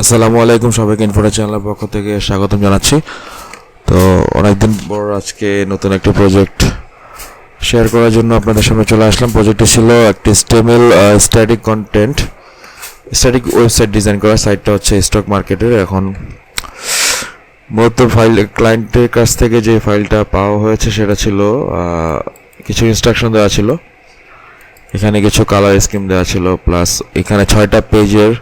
আসসালামু আলাইকুম সবাইকে ইনফোটা চ্যানেলের পক্ষ থেকে স্বাগতম জানাচ্ছি। তো অনেকদিন পর আজকে নতুন একটি প্রজেক্ট শেয়ার করার জন্য আপনাদের সামনে চলে আসলাম। প্রজেক্টটি ছিল একটি স্টেমেল static content static website design করা। সাইটটা হচ্ছে স্টক মার্কেটের এখন মূলত ফাইল ক্লায়েন্টের কাছ থেকে যে ফাইলটা পাওয়া হয়েছে সেটা ছিল কিছু ইনস্ট্রাকশন দেওয়া ছিল। এখানে কিছু কালার স্কিম দেওয়া ছিল প্লাস এখানে ছয়টা পেজের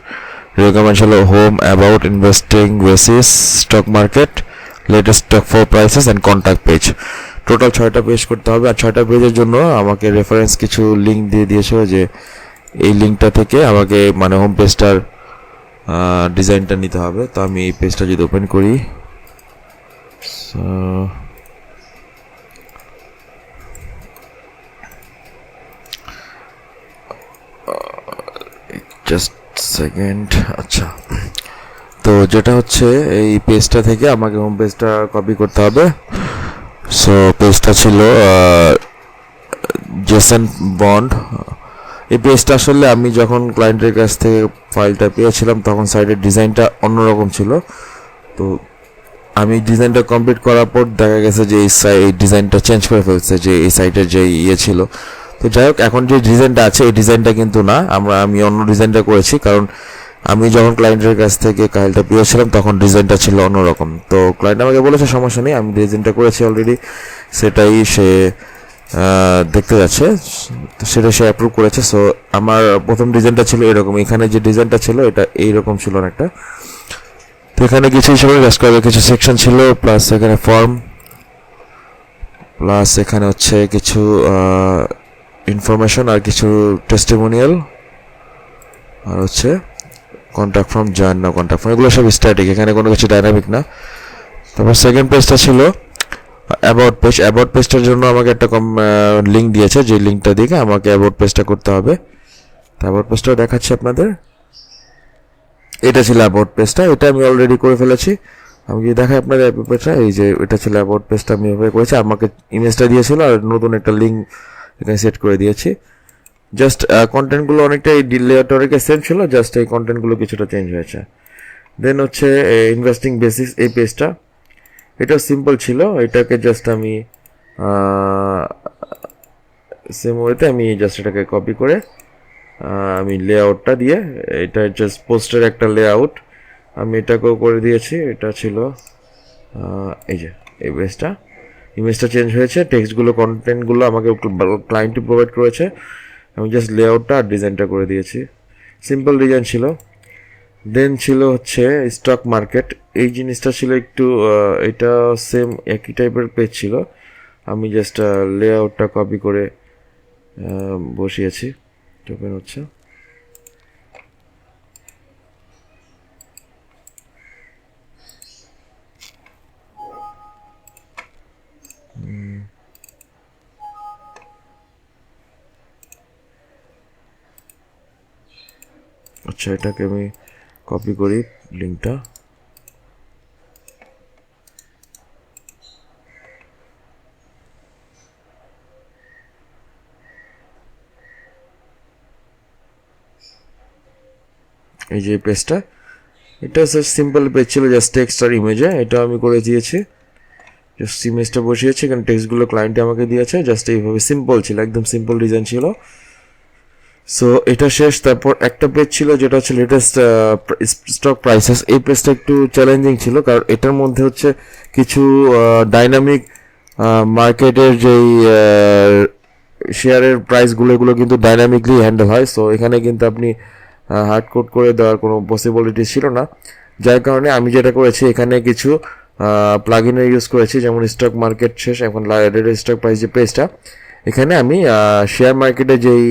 রেকমেন্ড ছিল home about investing basis stock market latest stock for prices and contact page total ছয়টা পেজ করতে হবে আর ছয়টা পেজের জন্য আমাকে রেফারেন্স কিছু লিঙ্ক দিয়ে দিয়েছিল যে এই লিঙ্কটা থেকে আমাকে মানে হোম পেজটার ডিজাইনটা নিতে হবে। তো আমি এই পেজটা যদি ওপেন করি জাস্ট সেকেন্ড আচ্ছা। তো যেটা হচ্ছে, এই পেজটা থেকে আমাকে হোম পেজটা কপি করতে হবে। সো পেজটা ছিল জেসন বন্ড এই পেজটা আসলে আমি যখন ক্লায়েন্টের কাছ থেকে ফাইলটা পেয়েছিলাম, তখন সাইটের ডিজাইনটা অন্যরকম ছিল। তো আমি ডিজাইনটা কমপ্লিট করার পর দেখা গেছে যে এই সাই- ডিজাইনটা চেঞ্জ করে ফেলছে, যে এই সাইটের যে ইয়ে ছিল। তো যাই হোক, এখন যে ডিজাইনটা আছে, এই ডিজাইনটা কিন্তু না। আমরা, আমি অন্য ডিজাইনটা করেছি, কারণ আমি যখন ক্লায়েন্টের কাছ থেকে কাইলটা পেয়েছিলাম, তখন ডিজাইনটা ছিল অন্যরকম। তো ক্লায়েন্ট আমাকে বলেছে, সমস্যা নেই, আমি ডিজাইনটা করেছি অলরেডি সেটাই সে দেখতে যাচ্ছে। সেটা সে অ্যাপ্রুভ করেছে। সো আমার প্রথম ডিজাইনটা ছিল এরকম। এখানে যে ডিজাইনটা ছিল, এটা এইরকম ছিল অনেকটা তো এখানে কিছু হিসাবে কাজ করবে কিছু সেকশন ছিল প্লাস এখানে ফর্ম প্লাস এখানে হচ্ছে কিছু ইনফরমেশন আর কিছু টেস্টিমোনিয়াল আর হচ্ছে কন্ট্যাক্ট ফ্রম জান না কন্ট্যাক্ট ফ্রম এগুলো সব স্ট্যাটিক এখানে কোনো কিছু ডাইনামিক না। তারপর সেকেন্ড পেজটা ছিল অ্যাবাউট পেজ অ্যাবাউট পেজটার জন্য আমাকে একটা কম লিঙ্ক দিয়েছে, যে লিঙ্কটা দিকে, আমাকে অ্যাবাউট পেজটা করতে হবে। তো অ্যাবাউট পেজটাও দেখাচ্ছি আপনাদের। এটা ছিল অ্যাবাউট পেজটা এটা আমি অলরেডি করে ফেলেছি। আমি যদি দেখাই আপনাদের পেজটা এই যে এটা ছিল অ্যাবাউট পেজটা আমি এভাবে করেছি, আমাকে ইমেজটা দিয়েছিল আর নতুন একটা লিঙ্ক এখানে সেট করে দিয়েছি। জাস্ট কন্টেন্টগুলো অনেকটা এই লেআউট অনেকটা সেম ছিল জাস্ট এই কন্টেন্টগুলো কিছুটা চেঞ্জ হয়েছে। দেন হচ্ছে ইনভেস্টিং বেসিস এই পেজটা এটা সিম্পল ছিল, এটাকে জাস্ট আমি সেম ওয়েতে আমি জাস্ট এটাকে কপি করে আমি লেআউটটা দিয়ে, এটা জাস্ট পোস্টের একটা লেআউট আমি এটাকেও করে দিয়েছি। এটা ছিল এই যে, এই পেজটা ইমেজটা চেঞ্জ হয়েছে টেক্সটগুলো কন্টেন্টগুলো আমাকে ক্লায়েন্টই প্রোভাইড করেছে। আমি জাস্ট লেআউটটা আর ডিজাইনটা করে দিয়েছি। সিম্পল ডিজাইন ছিল। দেন ছিল হচ্ছে স্টক মার্কেট এই জিনিসটা ছিল একটু এটা সেম একই টাইপের পেজ ছিল। আমি জাস্ট লেআউটটা কপি করে বসিয়েছি। ওপেন হচ্ছে। আচ্ছা এটাকে আমি কপি করি লিঙ্কটা এই যে পেজটা এটা স্যার সিম্পল পেজ ছিল জাস্ট টেক্সট আর ইমেজে এটা আমি করে দিয়েছি। জাস্ট ইমেজটা বসিয়েছি, এখানে টেক্সটগুলো ক্লায়েন্টে আমাকে দিয়েছে জাস্ট এইভাবে সিম্পল ছিল, একদম সিম্পল ডিজাইন ছিল। সো এটা শেষ, তারপর একটা পেজ ছিল যেটা হচ্ছে লেটেস্ট স্টক প্রাইসেস এই পেজটা একটু চ্যালেঞ্জিং ছিল, কারণ এটার মধ্যে হচ্ছে কিছু ডাইনামিক মার্কেটের যেই শেয়ারের প্রাইসগুলো এগুলো কিন্তু ডাইনামিকলি হ্যান্ডেল হয়। সো এখানে কিন্তু আপনি হার্ড কোড করে দেওয়ার কোনো পসিবিলিটি ছিল না। যার কারণে আমি যেটা করেছি, এখানে কিছু প্লাগ ইনের ইউজ করেছি, যেমন স্টক মার্কেট শেষ, এখন স্টক প্রাইস যে পেজটা এখানে আমি শেয়ার মার্কেটে যেই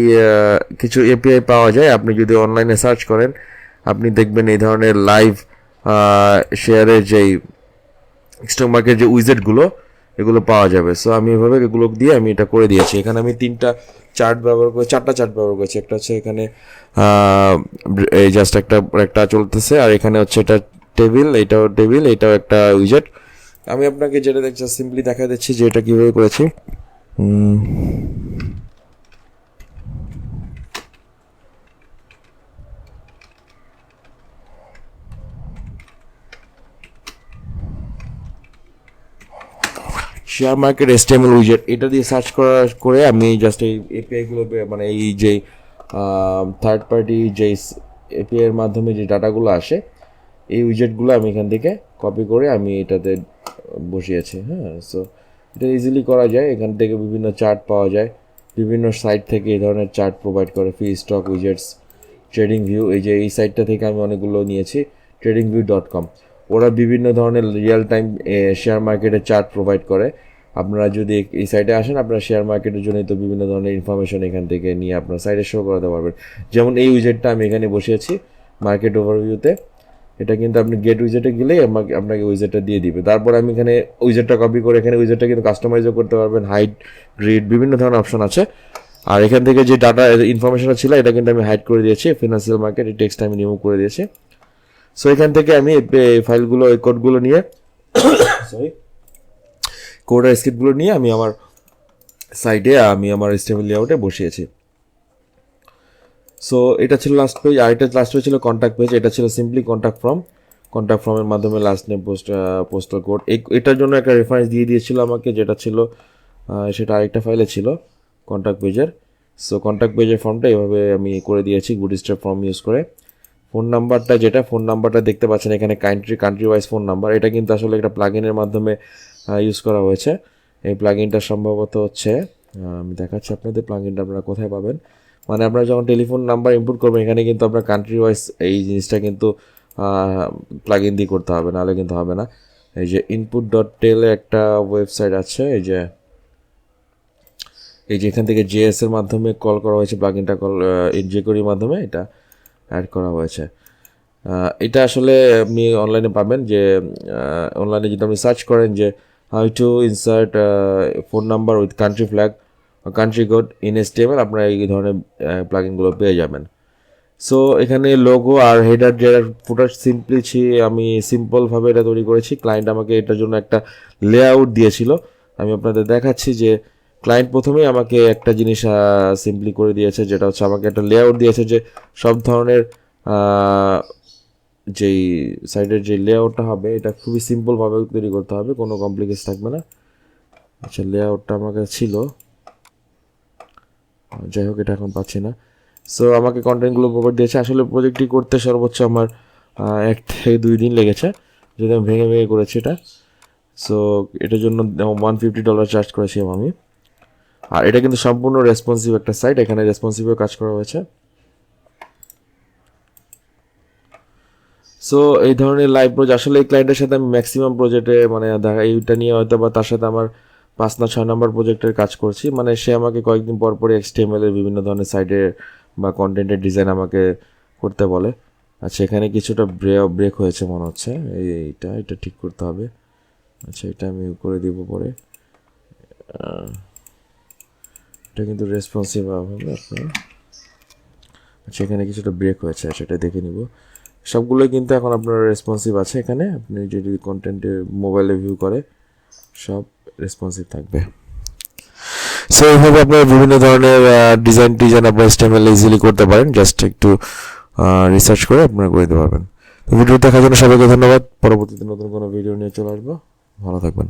কিছু এপিআই পাওয়া যায়, আপনি যদি অনলাইনে সার্চ করেন, আপনি দেখবেন এই ধরনের লাইভ শেয়ারের যেই স্টক মার্কেট যে উইজেটগুলো এগুলো পাওয়া যাবে। সো আমি এভাবে এগুলো দিয়ে আমি এটা করে দিয়েছি। এখানে আমি তিনটা চার্ট ব্যবহার করে, চারটা চার্ট ব্যবহার করেছি। একটা হচ্ছে এখানে এই জাস্ট একটা একটা চলতেছে, আর এখানে হচ্ছে এটা টেবিল এটাও টেবিল এটাও একটা উইজেট আমি আপনাকে যেটা দেখছি সিম্পলি দেখা দিচ্ছি যে এটা কীভাবে করেছি। শেয়ার মার্কেট এস্টেমেল উইজেট এটা দিয়ে সার্চ করা, করে আমি জাস্ট এই এপিআইগুলো মানে এই যে থার্ড পার্টি যে এপিআইয়ের মাধ্যমে যে ডাটাগুলো আসে, এই উইজেটগুলো আমি এখান থেকে কপি করে আমি এটাতে বসিয়েছি হ্যাঁ সো এটা ইজিলি করা যায়। এখান থেকে বিভিন্ন চার্ট পাওয়া যায়। বিভিন্ন সাইট থেকে এই ধরনের চার্ট প্রোভাইড করে। Free stock widgets trading view এই যে এই সাইটটা থেকে আমি অনেকগুলো নিয়েছি ট্রেডিং ভিউ ডট কম ওরা বিভিন্ন ধরনের রিয়েল টাইম শেয়ার মার্কেটের চার্ট প্রোভাইড করে। আপনারা যদি এই সাইটে আসেন, আপনারা শেয়ার মার্কেটের জন্য তো বিভিন্ন ধরনের ইনফরমেশন এখান থেকে নিয়ে আপনার সাইটে শো করাতে পারবেন। যেমন এই উইজেটটা আমি এখানে বসিয়েছি মার্কেট ওভারভিউতে এটা কিন্তু আপনি গেট উইজেটে গেলেই আমাকে, আপনাকে উইজেটটা দিয়ে দিবে। তারপর আমি এখানে উইজেটটা কপি করে এখানে উইজেটটা কিন্তু কাস্টমাইজও করতে পারবেন হাইট গ্রিড বিভিন্ন ধরনের অপশন আছে। আর এখান থেকে যে ডাটা ইনফরমেশনটা ছিল, এটা কিন্তু আমি হাইড করে দিয়েছি ফিনান্সিয়াল মার্কেট এই টেক্সট আমি রিমুভ করে দিয়েছি। সো এখান থেকে আমি এই ফাইলগুলো এই কোডগুলো নিয়ে সরি কোড আর স্ক্রিপ্টগুলো নিয়ে আমি আমার সাইডে আমি আমার স্টেবল লেআউটে বসিয়েছি। সো এটা ছিল লাস্ট পেজ আর এটা লাস্ট পেজ ছিল কন্ট্যাক্ট পেজ এটা ছিল সিম্পলি কন্ট্যাক্ট ফর্ম কন্ট্যাক্ট ফর্মের মাধ্যমে last name post postal code এটার জন্য একটা রেফারেন্স দিয়ে দিয়েছিল আমাকে, যেটা ছিল সেটা আরেকটা ফাইলে ছিল কন্ট্যাক্ট পেজের সো কন্ট্যাক্ট পেজের ফর্মটা এভাবে আমি করে দিয়েছি গুড স্টেপ ফর্ম ইউজ করে। ফোন নাম্বারটা যেটা ফোন নাম্বারটা দেখতে পাচ্ছেন এখানে country country wise phone number এটা কিন্তু আসলে একটা প্লাগইনের মাধ্যমে ইউজ করা হয়েছে। এই প্লাগইনটা সম্ভবত হচ্ছে আমি দেখাচ্ছি আপনাদের প্লাগইনটা আপনারা কোথায় পাবেন? মানে আপনারা যখন টেলিফোন নাম্বার ইনপুট করবেন এখানে কিন্তু আপনার কান্ট্রি ওয়াইজ এই জিনিসটা কিন্তু প্লাগইন দিয়ে করতে হবে, নাহলে কিন্তু হবে না। এই যে ইনপুট ডট টেলে একটা ওয়েবসাইট আছে, এই যে এই যে এখান থেকে জেএস এর মাধ্যমে কল করা হয়েছে প্লাগইনটা কল যে করির মাধ্যমে এটা অ্যাড করা হয়েছে। এটা আসলে আপনি অনলাইনে পাবেন যে অনলাইনে যদি আপনি সার্চ করেন যে how to insert phone number with country flag country code in S আপনারা এই ধরনের প্লাগইনগুলো পেয়ে যাবেন। সো এখানে লোগো আর হেডার জেডার ফুটার সিম্পলি আমি সিম্পলভাবে এটা তৈরি করেছি। ক্লায়েন্ট আমাকে এটার জন্য একটা লেআউট দিয়েছিল। আমি আপনাদের দেখাচ্ছি যে ক্লায়েন্ট প্রথমেই আমাকে একটা জিনিস সিম্পলি করে দিয়েছে, যেটা হচ্ছে আমাকে একটা লেআউট দিয়েছে যে সব ধরনের যেই সাইডের যে লেআউটটা হবে, এটা খুবই সিম্পলভাবে তৈরি করতে হবে, কোনো কমপ্লিকেশ থাকবে না। আচ্ছা লেআউটটা আমার কাছে ছিল। যাই হোক, এটা এখন পাচ্ছি না। সো আমাকে কন্টেন্টগুলো প্রোভাইড দিয়েছে। আসলে প্রজেক্টটি করতে সর্বোচ্চ আমার এক থেকে দুই দিন লেগেছে। যদি আমি ভেঙে ভেঙে করেছি এটা। সো এটার জন্য ওয়ান ফিফটি ডলার চার্জ করেছিলাম আমি। আর এটা কিন্তু সম্পূর্ণ রেসপন্সিভ একটা সাইট এখানে রেসপন্সিভও কাজ করা হয়েছে। সো এই ধরনের লাইভ প্রজেক্ট আসলে এই ক্লায়েন্টের সাথে আমি ম্যাক্সিমাম প্রজেক্টে মানে দেখা এইটা নিয়ে হয়তো বা তার সাথে আমার পাঁচ না ছয় নম্বর প্রজেক্টের কাজ করছি। মানে সে আমাকে কয়েকদিন পর পরই এক্সটিএমএল এর বিভিন্ন ধরনের সাইটে বা কন্টেন্টের ডিজাইন আমাকে করতে বলে। আচ্ছা এখানে কিছুটা ব্রেক হয়েছে মনে হচ্ছে। এই, এইটা, এটা ঠিক করতে হবে। আচ্ছা এটা আমি করে দিব পরে। এটা কিন্তু রেসপন্সিভ হবে আপনার। আচ্ছা এখানে কিছুটা ব্রেক হয়েছে সেটা দেখে নিব। সবগুলোই কিন্তু এখন আপনার রেসপন্সিভ আছে এখানে। আপনি যদি কন্টেন্টে মোবাইলে ভিউ করে সব রেসপন্সিভ থাকবে। সো এইভাবে আপনারা বিভিন্ন ধরনের ডিজাইন ডিজাইন আপনার স্টেমেল ইজিলি করতে পারেন। জাস্ট একটু রিসার্চ করে আপনারা করে দিতে পারবেন। ভিডিও দেখার জন্য সবাইকে ধন্যবাদ। পরবর্তীতে নতুন কোনো ভিডিও নিয়ে চলে আসব। ভালো থাকবেন।